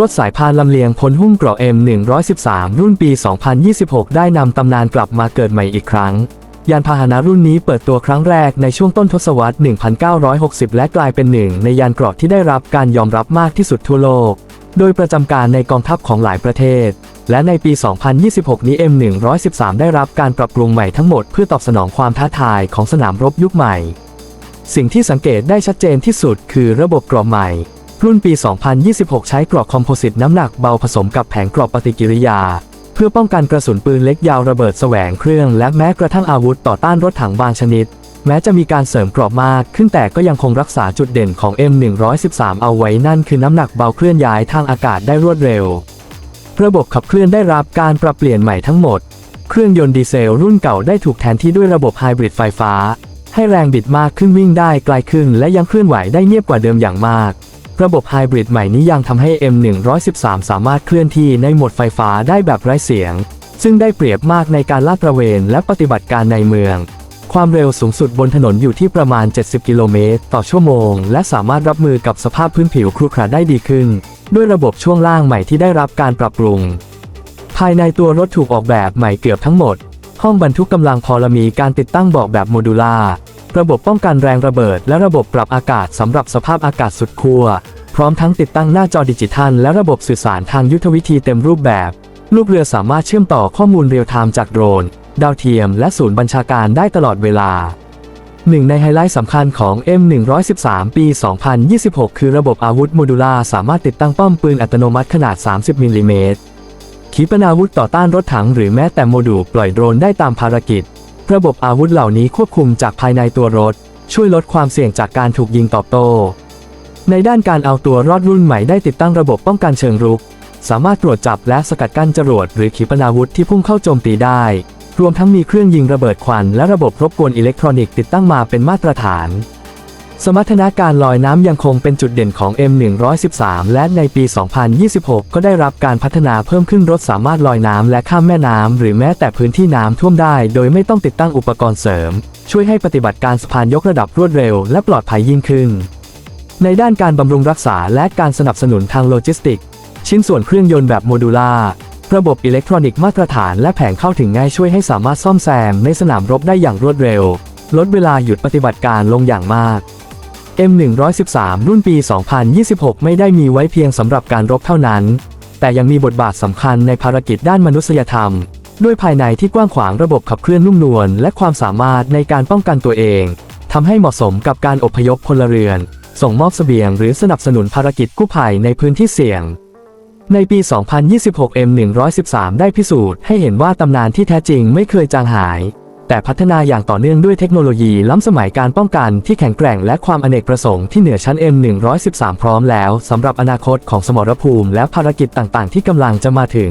รถสายพานลำเลียงพลหุ้มเกราะ M113 รุ่นปี 2026 ได้นำตำนานกลับมาเกิดใหม่อีกครั้ง ยานพาหนะรุ่นนี้เปิดตัวครั้งแรกในช่วงต้นทศวรรษ 1960 และกลายเป็นหนึ่งในยานเกราะที่ได้รับการยอมรับมากที่สุดทั่วโลก โดยประจำการในกองทัพของหลายประเทศ และในปี 2026 นี้ M113 ได้รับการปรับปรุงใหม่ทั้งหมดเพื่อตอบสนองความท้าทายของสนามรบยุคใหม่ สิ่งที่สังเกตได้ชัดเจนที่สุดคือระบบกรอบใหม่ รุ่นปี 2026 ใช้กรอบคอมโพสิตน้ำหนักเบาผสมกับแผงกรอบปฏิกิริยา เพื่อป้องกันกระสุนปืนเล็กยาวระเบิดแสวงเครื่อง และแม้กระทั่งอาวุธต่อต้านรถถังบางชนิด แม้จะมีการเสริมกรอบมากขึ้นแต่ก็ยังคงรักษาจุดเด่นของ M113 เอาไว้นั่นคือน้ำหนักเบาเคลื่อนย้ายทางอากาศได้รวดเร็ว ระบบขับเคลื่อนได้รับการปรับเปลี่ยนใหม่ทั้งหมด เครื่องยนต์ดีเซลรุ่นเก่าได้ถูกแทนที่ด้วยระบบไฮบริดไฟฟ้า ให้แรงบิดมากขึ้นวิ่งได้ไกลขึ้น และยังเคลื่อนไหวได้เงียบกว่าเดิมอย่างมาก ระบบไฮบริดใหม่นี้ยังทำให้ M113 สามารถเคลื่อนที่ในโหมดไฟฟ้าได้แบบไร้เสียง ซึ่งได้เปรียบมากในการลาดตระเวนและปฏิบัติการในเมือง ความเร็วสูงสุดบนถนนอยู่ที่ประมาณ 70 กิโลเมตรต่อชั่วโมง และสามารถรับมือกับสภาพพื้นผิวครุขระได้ดีขึ้น ด้วยระบบช่วงล่างใหม่ที่ได้รับการปรับปรุง ภายในตัวรถถูกออกแบบใหม่เกือบทั้งหมด ห้องบรรทุกกำลังพอลมีการติดตั้งเบอกแบบโมดูล่า ระบบป้องกันแรงระเบิด และระบบปรับอากาศสำหรับสภาพอากาศสุดขั้วพร้อมทั้งติดตั้งหน้าจอดิจิทัล และระบบสื่อสารทางยุทธวิธีเต็มรูปแบบ ลูกเรือสามารถเชื่อมต่อข้อมูลเรียลไทม์จากโดรน ดาวเทียม และศูนย์บัญชาการได้ตลอดเวลาหนึ่งในไฮไลท์สำคัญของ M113 ปี 2026 คือระบบอาวุธโมดูล่าสามารถติดตั้งป้อมปืนอัตโนมัติขนาด 30มิลลิเมตรขีปนาวุธต่อต้านรถถังหรือแม้แต่โมดูลปล่อยโดรนได้ตามภารกิจ ระบบอาวุธเหล่านี้ควบคุมจากภายในตัวรถ ช่วยลดความเสี่ยงจากการถูกยิงตอบโต้ ในด้านการเอาตัวรอดรุ่นใหม่ได้ติดตั้งระบบป้องกันเชิงรุก สามารถตรวจจับและสกัดกั้นจรวดหรือขีปนาวุธที่พุ่งเข้าโจมตีได้ รวมทั้งมีเครื่องยิงระเบิดควันและระบบรบกวนอิเล็กทรอนิกส์ติดตั้งมาเป็นมาตรฐาน สมรรถนะการลอยน้ำยังคงเป็นจุดเด่นของ M113 และในปี 2026 ก็ได้รับการพัฒนาเพิ่มขึ้นรถสามารถลอยน้ำและข้ามแม่น้ำหรือแม้แต่พื้นที่น้ำท่วมได้ โดยไม่ต้องติดตั้งอุปกรณ์เสริม ช่วยให้ปฏิบัติการสะพานยกระดับรวดเร็วและปลอดภัยยิ่งขึ้น ในด้านการบำรุงรักษาและการสนับสนุนทางโลจิสติก ชิ้นส่วนเครื่องยนต์แบบโมดูล่าระบบอิเล็กทรอนิกส์มาตรฐานและแผงเข้าถึงง่ายช่วยให้สามารถซ่อมแซมในสนามรบได้อย่างรวดเร็ว ลดเวลาหยุดปฏิบัติการลงอย่างมาก M113 รุ่นปี 2026 ไม่ได้มีไว้เพียงสำหรับการรบเท่านั้น แต่ยังมีบทบาทสำคัญในภารกิจด้านมนุษยธรรม ด้วยภายในที่กว้างขวางระบบขับเคลื่อนนุ่มนวลและความสามารถในการป้องกันตัวเองทำให้เหมาะสมกับการอพยพพลเรือน ส่งมอบเสบียงหรือสนับสนุนภารกิจกู้ภัยในพื้นที่เสี่ยง ในปี 2026 M113 ได้พิสูจน์ให้เห็นว่าตำนานที่แท้จริงไม่เคยจางหาย แต่พัฒนาอย่างต่อเนื่องด้วยเทคโนโลยีล้ำสมัยการป้องกันที่แข็งแกร่งและความอเนกประสงค์ที่เหนือชั้น M113 พร้อมแล้วสำหรับอนาคตของสมรภูมิและภารกิจต่างๆ ที่กำลังจะมาถึง